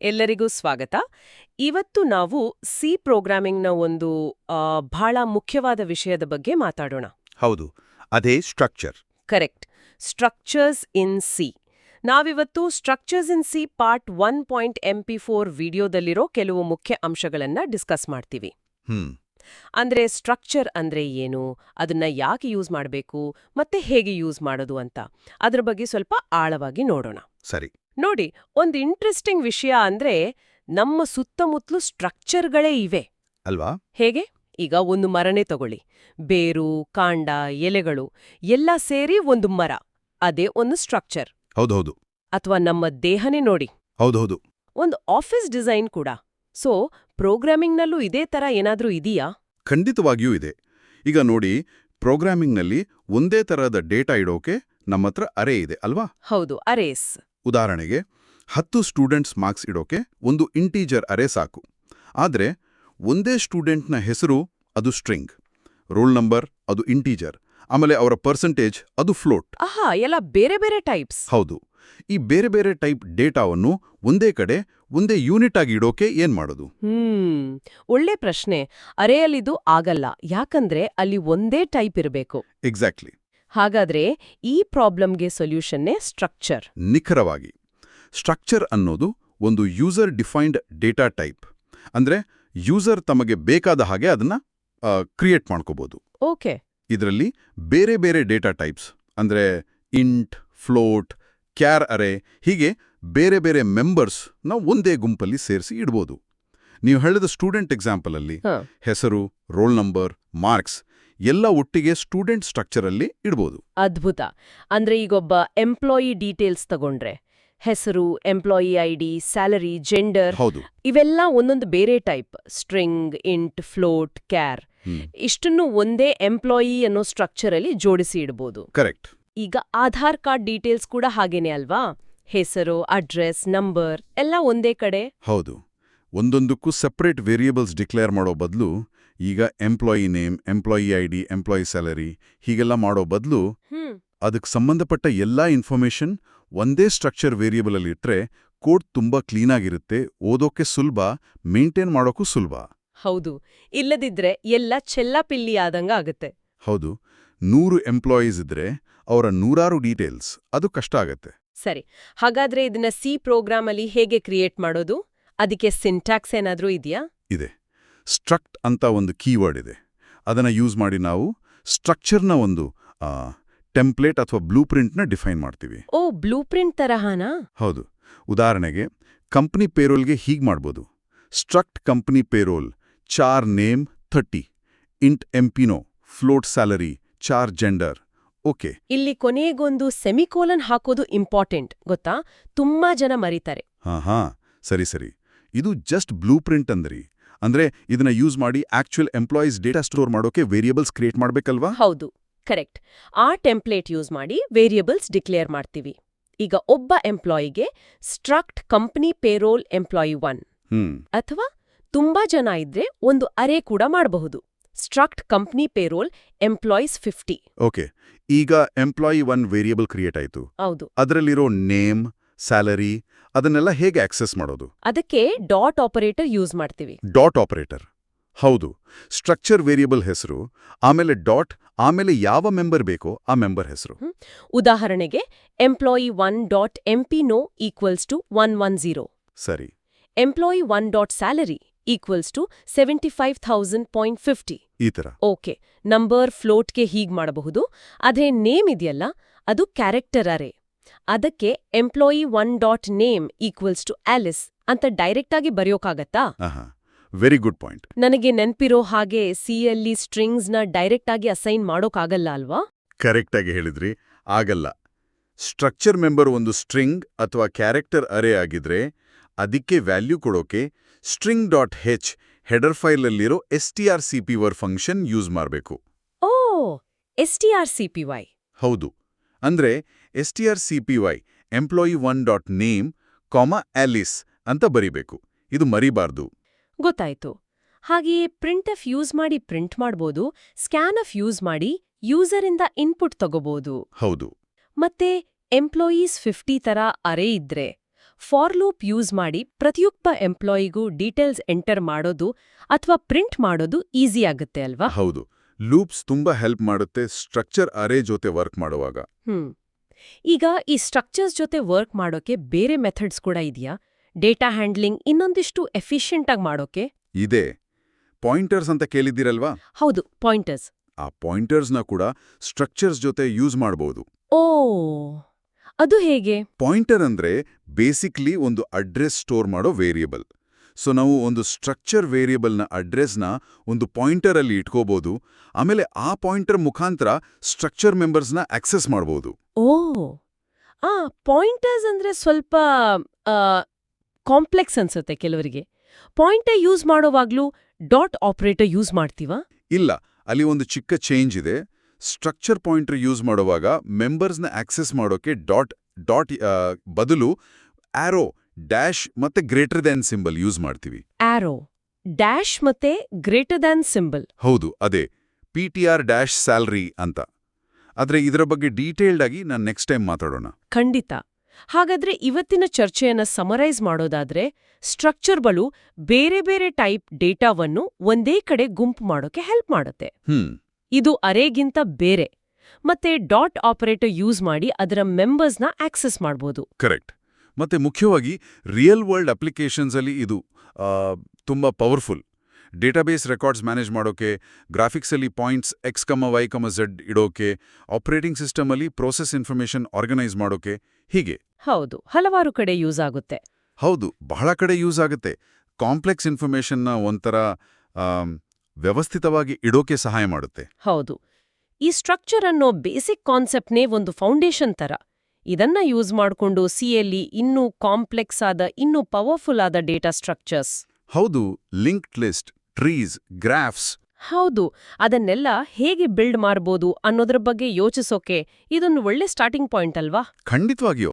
ಎಲ್ಲರಿಗೂ ಸ್ವಾಗತ. ಇವತ್ತು ನಾವು ಸಿ ಪ್ರೋಗ್ರಾಮಿಂಗ್ನ ಒಂದು ಬಹಳ ಮುಖ್ಯವಾದ ವಿಷಯದ ಬಗ್ಗೆ ಮಾತಾಡೋಣ. ಹೌದು ಅದೇ structure. Correct. Structures in C. ನಾವಿವತ್ತು structures in C part one point M P four ವಿಡಿಯೋದಲ್ಲಿರೋ ಕೆಲವು ಮುಖ್ಯ ಅಂಶಗಳನ್ನ ಡಿಸ್ಕಸ್ ಮಾಡ್ತೀವಿ. ಅಂದ್ರೆ ಸ್ಟ್ರಕ್ಚರ್ ಅಂದ್ರೆ ಏನು ಅದನ್ನ ಯಾಕೆ ಯೂಸ್ ಮಾಡಬೇಕು ಮತ್ತೆ ಹೇಗೆ ಯೂಸ್ ಮಾಡೋದು ಅಂತ. ಅದ್ರ ಬಗ್ಗೆ ಸ್ವಲ್ಪ ಆಳವಾಗಿ ನೋಡೋಣ. ಸರಿ. ನೋಡಿ ಒಂದು ಇಂಟ್ರೆಸ್ಟಿಂಗ್ ವಿಷಯ ಅಂದ್ರೆ ನಮ್ಮ ಸುತ್ತಮುತ್ತಲು ಸ್ಟ್ರಕ್ಚರ್ಗಳೇ ಇವೆ. ಅಲ್ವಾ? ಹೇಗೆ? ಈಗ ಒಂದು ಮರನೇ ತಗೊಳ್ಳಿ. ಬೇರು ಕಾಂಡ ಎಲೆಗಳು ಎಲ್ಲ ಸೇರಿ ಒಂದು ಮರ. ಅದೇ ಒಂದು ಸ್ಟ್ರಕ್ಚರ್ ಹೌದೌದು. ಅಥವಾ ನಮ್ಮ ದೇಹನೇ ನೋಡಿ. ಹೌದೌದು. ಒಂದು ಆಫೀಸ್ ಡಿಸೈನ್ ಕೂಡ. ಸೊ ಪ್ರೋಗ್ರಾಮಿಂಗ್ನಲ್ಲೂ ಇದೇ ತರ ಏನಾದ್ರೂ ಇದೆಯಾ? ಖಂಡಿತವಾಗಿಯೂ ಇದೆ. ಈಗ ನೋಡಿ ಪ್ರೋಗ್ರಾಮಿಂಗ್ನಲ್ಲಿ ಒಂದೇ ತರಹದ ಡೇಟಾ ಇಡೋಕೆ ನಮ್ಮತ್ರ ಅರೆ ಇದೆ ಅಲ್ವಾ? ಹೌದು ಅರೇಸ್ ಉದಾಹರಣೆಗೆ ಹತ್ತು ಸ್ಟೂಡೆಂಟ್ಸ್ ಮಾರ್ಕ್ಸ್ ಇಡೋಕೆ ಒಂದು ಇಂಟೀಜರ್ ಅರೆ ಸಾಕು. ಆದರೆ ಒಂದೇ ಸ್ಟೂಡೆಂಟ್ನ ಹೆಸರು ಅದು ಸ್ಟ್ರಿಂಗ್ ರೋಲ್ ನಂಬರ್ ಅದು ಇಂಟೀಜರ್ ಆಮೇಲೆ ಅವರ ಪರ್ಸೆಂಟೇಜ್ ಅದು ಫ್ಲೋಟ್. ಆಹಾ ಎಲ್ಲ ಬೇರೆ ಬೇರೆ ಟೈಪ್ಸ್. ಹೌದು. ಈ ಬೇರೆ ಬೇರೆ ಟೈಪ್ ಡೇಟಾವನ್ನು ಒಂದೇ ಕಡೆ ಒಂದೇ ಯೂನಿಟ್ ಆಗಿ ಇಡೋಕೆ ಏನ್ ಮಾಡೋದು? ಹ್ಮ್ ಒಳ್ಳೆ ಪ್ರಶ್ನೆ. ಅರೆಯಲ್ಲಿದು ಆಗಲ್ಲ. ಯಾಕಂದ್ರೆ ಅಲ್ಲಿ ಒಂದೇ ಟೈಪ್ ಇರಬೇಕು. ಎಕ್ಸಾಕ್ಟ್ಲಿ ಹಾಗಾದ್ರೆ ಈ ಪ್ರಾಬ್ಲಮ್ಗೆ ಸೊಲ್ಯೂಷನ್ನೇ ಸ್ಟ್ರಕ್ಚರ್. ನಿಖರವಾಗಿ ಸ್ಟ್ರಕ್ಚರ್ ಅನ್ನೋದು ಒಂದು ಯೂಸರ್ ಡಿಫೈನ್ಡ್ ಡೇಟಾ ಟೈಪ್. ಅಂದ್ರೆ ಯೂಸರ್ ತಮಗೆ ಬೇಕಾದ ಹಾಗೆ ಅದನ್ನ ಕ್ರಿಯೇಟ್ ಮಾಡ್ಕೋಬಹುದು ಓಕೆ. ಇದರಲ್ಲಿ ಬೇರೆ ಬೇರೆ ಡೇಟಾ ಟೈಪ್ಸ್ ಅಂದ್ರೆ ಇಂಟ್ ಫ್ಲೋಟ್ ಕ್ಯಾರ್ ಅರೆ ಹೀಗೆ ಬೇರೆ ಬೇರೆ ಮೆಂಬರ್ಸ್ನ ಒಂದೇ ಗುಂಪಲ್ಲಿ ಸೇರಿಸಿ ಇಡ್ಬೋದು. ನೀವು ಹೇಳಿದ ಸ್ಟೂಡೆಂಟ್ ಎಕ್ಸಾಂಪಲಲ್ಲಿ ಹೆಸರು ರೋಲ್ ನಂಬರ್ ಮಾರ್ಕ್ಸ್ ಎಲ್ಲ ಒಟ್ಟಿಗೆ ಸ್ಟೂಡೆಂಟ್ ಸ್ಟ್ರಕ್ಚರಲ್ಲಿ ಇಡ್ಬೋದು. ಅದ್ಭುತ. ಅಂದ್ರೆ ಈಗೊಬ್ಬ ಎಂಪ್ಲಾಯಿ ಡೀಟೇಲ್ಸ್ ತಗೊಂಡ್ರೆ ಹೆಸರು ಎಂಪ್ಲಾಯಿ ಐಡಿ ಸ್ಯಾಲರಿ ಜೆಂಡರ್ ಹೌದು. ಇವೆಲ್ಲ ಒಂದೊಂದು ಬೇರೆ type. String int float char. ಇಷ್ಟನ್ನು ಒಂದೇ ಎಂಪ್ಲಾಯಿ ಅನ್ನೋ ಸ್ಟ್ರಕ್ಚರ್ ಅಲ್ಲಿ ಜೋಡಿಸಿ ಇಡಬಹುದು ಕರೆಕ್ಟ್. ಈಗ ಆಧಾರ್ ಕಾರ್ಡ್ ಡೀಟೇಲ್ಸ್ ಕೂಡ ಹಾಗೇನೆ ಅಲ್ವಾ? ಹೆಸರು ಅಡ್ರೆಸ್ ನಂಬರ್ ಎಲ್ಲ ಒಂದೇ ಕಡೆ. ಹೌದು. ಒಂದೊಂದಕ್ಕೂ ಸೆಪರೇಟ್ ವೇರಿಯೇಬಲ್ಸ್ ಡಿಕ್ಲೇರ್ ಮಾಡೋ ಬದಲು ಈಗ employee name employee I D employee salary ಹೀಗೆಲ್ಲ ಮಾಡೋ ಬದಲು ಅದಕ್ಕೆ ಸಂಬಂಧಪಟ್ಟ ಎಲ್ಲಾ ಇನ್ಫಾರ್ಮೇಷನ್ ಒಂದೇ ಸ್ಟ್ರಕ್ಚರ್ ವೇರಿಯಬಲ್ ಅಲ್ಲಿ ಇಟ್ರೆ ಕೋಡ್ ತುಂಬಾ ಕ್ಲೀನಾಗಿರುತ್ತೆ ಓದೋಕೆ ಸುಲಭ ಮೇಂಟೈನ್ ಮಾಡೋಕ್ಕೂ ಸುಲಭ. ಹೌದು. ಇಲ್ಲದಿದ್ರೆ ಎಲ್ಲ ಚೆಲ್ಲಾಪಿಲ್ಲಿ ಆದಂಗ ಆಗುತ್ತೆ. ಹೌದು. ನೂರು ಎಂಪ್ಲಾಯೀಸ್ ಇದ್ರೆ ಅವರ ನೂರಾರು ಡೀಟೇಲ್ಸ್ ಅದು ಕಷ್ಟ ಆಗತ್ತೆ. ಸರಿ. ಹಾಗಾದ್ರೆ ಇದನ್ನ ಸಿ ಪ್ರೋಗ್ರಾಮ್ ಅಲ್ಲಿ ಹೇಗೆ ಕ್ರಿಯೇಟ್ ಮಾಡೋದು? ಅದಕ್ಕೆ ಸಿಂಟ್ಯಾಕ್ಸ್ ಏನಾದ್ರೂ ಇದೆಯಾ? ಇದೆ. ಸ್ಟ್ರಕ್ಟ್ ಅಂತ ಒಂದು ಕೀವರ್ಡ್ ಇದೆ. ಅದನ್ನ ಯೂಸ್ ಮಾಡಿ ನಾವು ಸ್ಟ್ರಕ್ಚರ್ನ ಒಂದು ಟೆಂಪ್ಲೇಟ್ ಅಥವಾ ಬ್ಲೂ ಪ್ರಿಂಟ್ನ ಡಿಫೈನ್ ಮಾಡ್ತೀವಿ. ಓ ಬ್ಲೂ ಪ್ರಿಂಟ್ ತರಹನಾ? ಹೌದು. ಉದಾಹರಣೆಗೆ ಕಂಪ್ನಿ ಪೇರೋಲ್ಗೆ ಹೀಗೆ ಮಾಡ್ಬೋದು. Struct company payroll char name thirty int empno float salary char gender okay ಇಲ್ಲಿ ಕೊನೆಗೊಂದು ಸೆಮಿಕೋಲನ್ ಹಾಕೋದು ಇಂಪಾರ್ಟೆಂಟ್ ಗೊತ್ತಾ? ತುಂಬಾ ಜನ ಮರೀತಾರೆ. ಹಾ ಹಾ ಸರಿ ಸರಿ. ಇದು ಜಸ್ಟ್ ಬ್ಲೂ ಪ್ರಿಂಟ್ ಅಂದ್ರಿ. ಅಂದ್ರೆ ಇದನ್ನ ಯೂಸ್ ಮಾಡಿ ಆಕ್ಚುಯಲ್ ಎಂಪ್ಲಾಯೀಸ್ ಡೇಟಾ ಸ್ಟೋರ್ ಮಾಡೋಕೆ ವೇರಿಯೇಬಲ್ಸ್ ಕ್ರಿಯೇಟ್ ಮಾಡ್ಬೇಕಲ್ವಾ? ಹೌದು ಕರೆಕ್ಟ್ ಆ ಟೆಂಪ್ಲೇಟ್ ಯೂಸ್ ಮಾಡಿ ವೇರಿಯಬಲ್ಸ್ ಡಿಕ್ಲೇರ್ ಮಾಡ್ತೀವಿ. ಈಗ ಒಬ್ಬ ಎಂಪ್ಲಾಯಿಗೆ struct company payroll employee one ಅಥವಾ ತುಂಬಾ ಜನ ಇದ್ರೆ ಒಂದು ಅರೆ ಕೂಡ ಮಾಡಬಹುದು. Struct company payroll employees fifty okay ಈಗ ಎಂಪ್ಲಾಯಿ ಒನ್ ವೇರಿಯೇಬಲ್ ಕ್ರಿಯೇಟ್ ಆಯ್ತು. ಹೌದು. ಅದರಲ್ಲಿರೋ ನೇಮ್ ಸ್ಯಾಲರಿ ಅದನ್ನೆಲ್ಲ ಹೇಗೆ ಆಕ್ಸೆಸ್ ಮಾಡೋದು? ಅದಕ್ಕೆ ಡಾಟ್ ಆಪರೇಟರ್ ಯೂಸ್ ಮಾಡ್ತೀವಿ. Dot operator. ಹೌದು ಸ್ಟ್ರಕ್ಚರ್ ವೇರಿಯಬಲ್ ಹೆಸರು ಆಮೇಲೆ ಡಾಟ್ ಆಮೇಲೆ ಯಾವ ಮೆಂಬರ್ ಬೇಕೋ ಆ ಮೆಂಬರ್ ಹೆಸರು. ಉದಾಹರಣೆಗೆ employee one dot emp no equals to one one zero ಸರಿ. Employee one dot salary equals to seventy five thousand point fifty ಈ ತರ. ಓಕೆ ನಂಬರ್ ಫ್ಲೋಟ್ಗೆ ಹೀಗ್ ಮಾಡಬಹುದು. ಅದೇ ನೇಮ್ ಇದೆಯಲ್ಲ ಅದು ಕ್ಯಾರೆಕ್ಟರ್ ಅರೆ. ಅದಕ್ಕೆ employee one dot name equals to Alice ಅಂತ ಡೈರೆಕ್ಟ್ ಆಗಿ ಬರೆಯೋಕಾಗತ್ತಾ? ಆಹಾ ವೆರಿ ಗುಡ್ ಪಾಯಿಂಟ್ ನನಗೆ ನೆನ್ಪಿರೋ ಹಾಗೆ ಸಿಯಲ್ಲಿ ಸ್ಟ್ರಿಂಗ್ಸ್ನ ಡೈರೆಕ್ಟ್ ಆಗಿ ಅಸೈನ್ ಮಾಡೋಕಾಗಲ್ಲ ಅಲ್ವಾ? ಕರೆಕ್ಟಾಗಿ ಹೇಳಿದ್ರಿ. ಆಗಲ್ಲ. ಸ್ಟ್ರಕ್ಚರ್ ಮೆಂಬರ್ ಒಂದು ಸ್ಟ್ರಿಂಗ್ ಅಥವಾ ಕ್ಯಾರೆಕ್ಟರ್ ಅರೆ ಆಗಿದ್ರೆ ಅದಕ್ಕೆ ವ್ಯಾಲ್ಯೂ ಕೊಡೋಕೆ string dot H header ಫೈಲಲ್ಲಿರೋ S T R C P Y function use ಮಾಡಬೇಕು. ಓ S T R C P Y ಹೌದು. ಅಂದ್ರೆ S T R C P Y employee one dot name comma Alice ಅಂತ ಬರಿಬೇಕು. ಇದು ಮರಿಬಾರ್ದು. ಗೊತ್ತಾಯ್ತು. ಹಾಗೆಯೇ ಪ್ರಿಂಟ್ ಎಫ್ ಯೂಸ್ ಮಾಡಿ ಪ್ರಿಂಟ್ ಮಾಡ್ಬೋದು ಸ್ಕ್ಯಾನ್ ಎಫ್ ಯೂಸ್ ಮಾಡಿ ಯೂಸರ್ ಇಂದ ಇನ್ಪುಟ್ ತಗೋಬಹುದು ಹೌದು. ಮತ್ತೆ ಎಂಪ್ಲಾಯೀಸ್ ಫಿಫ್ಟಿ ತರ ಅರೆ ಇದ್ರೆ ಫಾರ್ ಲೂಪ್ ಯೂಸ್ ಮಾಡಿ ಪ್ರತಿಯೊಬ್ಬ ಎಂಪ್ಲಾಯಿಗೂ ಡೀಟೇಲ್ಸ್ ಎಂಟರ್ ಮಾಡೋದು ಅಥವಾ ಪ್ರಿಂಟ್ ಮಾಡೋದು ಈಸಿ ಆಗುತ್ತೆ ಅಲ್ವಾ? ಹೌದು. ಲೂಪ್ಸ್ ತುಂಬಾ ಹೆಲ್ಪ್ ಮಾಡುತ್ತೆ ಸ್ಟ್ರಕ್ಚರ್ ಅರೆ ಜೊತೆ ವರ್ಕ್ ಮಾಡುವಾಗ. ಹ್ಮ್. ಈಗ ಈ ಸ್ಟ್ರಕ್ಚರ್ಸ್ ಜೊತೆ ವರ್ಕ್ ಮಾಡೋಕೆ ಬೇರೆ ಮೆಥಡ್ಸ್ ಕೂಡ ಇದೆಯಾ? ಡೇಟಾ ಹ್ಯಾಂಡ್ಲಿಂಗ್ ಇನ್ನೊಂದಿಷ್ಟು ಎಫಿಷಿಯಂಟ್ ಆಗಿ ಮಾಡೋಕೆ? ಇದೆ. ಪಾಯಿಂಟರ್ಸ್ ಅಂತ ಕೇಳಿದ್ದೀರಲ್ವಾ? ಹೌದು ಪಾಯಿಂಟರ್ಸ್ ಆ ಪಾಯಿಂಟರ್ಸ್ನ ಕೂಡ ಸ್ಟ್ರಕ್ಚರ್ಸ್ ಜೊತೆ ಯೂಸ್ ಮಾಡಬಹುದು ಓ ಅದು ಹೇಗೆ? ಪಾಯಿಂಟರ್ ಅಂದ್ರೆ ಬೇಸಿಕ್ಲಿ ಒಂದು ಅಡ್ರೆಸ್ ಸ್ಟೋರ್ ಮಾಡೋ ವೇರಿಯಬಲ್ ಸೊ ನಾವು ಒಂದು ಸ್ಟ್ರಕ್ಚರ್ ವೇರಿಯಬಲ್ನ ಅಡ್ರೆಸ್ನ ಒಂದು ಪಾಯಿಂಟರಲ್ಲಿ ಇಟ್ಕೋಬಹುದು ಆಮೇಲೆ ಆ ಪಾಯಿಂಟರ್ ಮುಖಾಂತರ ಸ್ಟ್ರಕ್ಚರ್ ಮೆಂಬರ್ಸ್ನ ಆಕ್ಸೆಸ್ ಮಾಡಬಹುದು ಓ! ಆ ಪಾಯಿಂಟರ್ಸ್ ಅಂದ್ರೆ ಸ್ವಲ್ಪ ಕಾಂಪ್ಲೆಕ್ಸ್ ಅನ್ಸುತ್ತೆ ಕೆಲವರಿಗೆ. ಪಾಯಿಂಟರ್ ಯೂಸ್ ಮಾಡೋವಾಗ್ಲೂ ಡಾಟ್ ಆಪರೇಟರ್ ಯೂಸ್ ಮಾಡ್ತೀವಾ? ಇಲ್ಲ ಅಲ್ಲಿ ಒಂದು ಚಿಕ್ಕ ಚೇಂಜ್ ಇದೆ. ಸ್ಟ್ರಕ್ಚರ್ ಪಾಯಿಂಟರ್ ಯೂಸ್ ಮಾಡುವಾಗ ಮೆಂಬರ್ಸ್ನ ಆಕ್ಸೆಸ್ ಮಾಡೋಕೆ ಡಾಟ್ ಡಾಟ್ ಬದಲು ಆರೋ ಡ್ಯಾಶ್ ಮತ್ತೆ ಗ್ರೇಟರ್ ದ್ಯಾನ್ ಸಿಂಬಲ್ ಯೂಸ್ ಮಾಡ್ತೀವಿ. ಆರೋ ಡ್ಯಾಶ್ ಮತ್ತೆ ಗ್ರೇಟರ್ ದ್ಯಾನ್ ಸಿಂಬಲ್ ಹೌದು ಅದೇ. P T R dash salary ಅಂತ. ಆದರೆ ಇದರ ಬಗ್ಗೆ ಡೀಟೇಲ್ಡ್ ಆಗಿ ನಾನು ನೆಕ್ಸ್ಟ್ ಟೈಮ್ ಮಾತಾಡೋಣ. ಖಂಡಿತ. ಹಾಗಾದ್ರೆ ಇವತ್ತಿನ ಚರ್ಚೆಯನ್ನು ಸಮರೈಸ್ ಮಾಡೋದಾದ್ರೆ ಸ್ಟ್ರಕ್ಚರ್ಗಳು ಬೇರೆ ಬೇರೆ ಟೈಪ್ ಡೇಟಾವನ್ನು ಒಂದೇ ಕಡೆ ಗುಂಪು ಮಾಡೋಕೆ ಹೆಲ್ಪ್ ಮಾಡುತ್ತೆ. ಇದು ಅರೇಗಿಂತ ಬೇರೆ. ಮತ್ತೆ ಡಾಟ್ ಆಪರೇಟರ್ ಯೂಸ್ ಮಾಡಿ ಅದರ ಮೆಂಬರ್ಸ್ನ ಆಕ್ಸೆಸ್ ಮಾಡ್ಬೋದು. ಕರೆಕ್ಟ್ ಮತ್ತೆ ಮುಖ್ಯವಾಗಿ ರಿಯಲ್ ವರ್ಲ್ಡ್ ಅಪ್ಲಿಕೇಶನ್ಸಲ್ಲಿ ಇದು ತುಂಬ ಪವರ್ಫುಲ್ ಡೇಟಾಬೇಸ್ ರೆಕಾರ್ಡ್ಸ್ ಮ್ಯಾನೇಜ್ ಮಾಡೋಕೆ ಗ್ರಾಫಿಕ್ಸಲ್ಲಿ points X comma Y comma Z ಇಡೋಕೆ operating system ಅಲ್ಲಿ ಪ್ರೋಸೆಸ್ ಇನ್ಫಾರ್ಮೇಷನ್ ಆರ್ಗನೈಸ್ ಮಾಡೋಕೆ ಹೀಗೆ. ಹೌದು ಹಲವಾರು ಕಡೆ ಯೂಸ್ ಆಗುತ್ತೆ. ಹೌದು ಬಹಳ ಕಡೆ ಯೂಸ್ ಆಗುತ್ತೆ. ಕಾಂಪ್ಲೆಕ್ಸ್ ಇನ್ಫಾರ್ಮೇಷನ್ನ ಒಂಥರ ವ್ಯವಸ್ಥಿತವಾಗಿ ಇಡೋಕೆ ಸಹಾಯ ಮಾಡುತ್ತೆ. ಹೌದು. ಈ ಸ್ಟ್ರಕ್ಚರ್ ಅನ್ನೋ ಬೇಸಿಕ್ ಕಾನ್ಸೆಪ್ಟ್ನೇ ಒಂದು ಫೌಂಡೇಶನ್ ತರ. ಇದನ್ನ ಯೂಸ್ ಮಾಡಿಕೊಂಡು ಸಿಯಲ್ಲಿ ಇನ್ನೂ ಕಾಂಪ್ಲೆಕ್ಸ್ ಆದ ಇನ್ನೂ ಪವರ್ಫುಲ್ ಆದ ಡೇಟಾ ಸ್ಟ್ರಕ್ಚರ್ಸ್ ಹೌದು ಲಿಂಕ್ಡ್ ಲಿಸ್ಟ್ ಟ್ರೀಸ್ ಗ್ರಾಫ್ಸ್ ಹೌದು ಅದನ್ನೆಲ್ಲ ಹೇಗೆ ಬಿಲ್ಡ್ ಮಾಡಬಹುದು ಅನ್ನೋದ್ರ ಬಗ್ಗೆ ಯೋಚಿಸೋಕೆ ಇದೊಂದು ಒಳ್ಳೆ ಸ್ಟಾರ್ಟಿಂಗ್ ಪಾಯಿಂಟ್ ಅಲ್ವಾ? ಖಂಡಿತವಾಗಿಯೂ.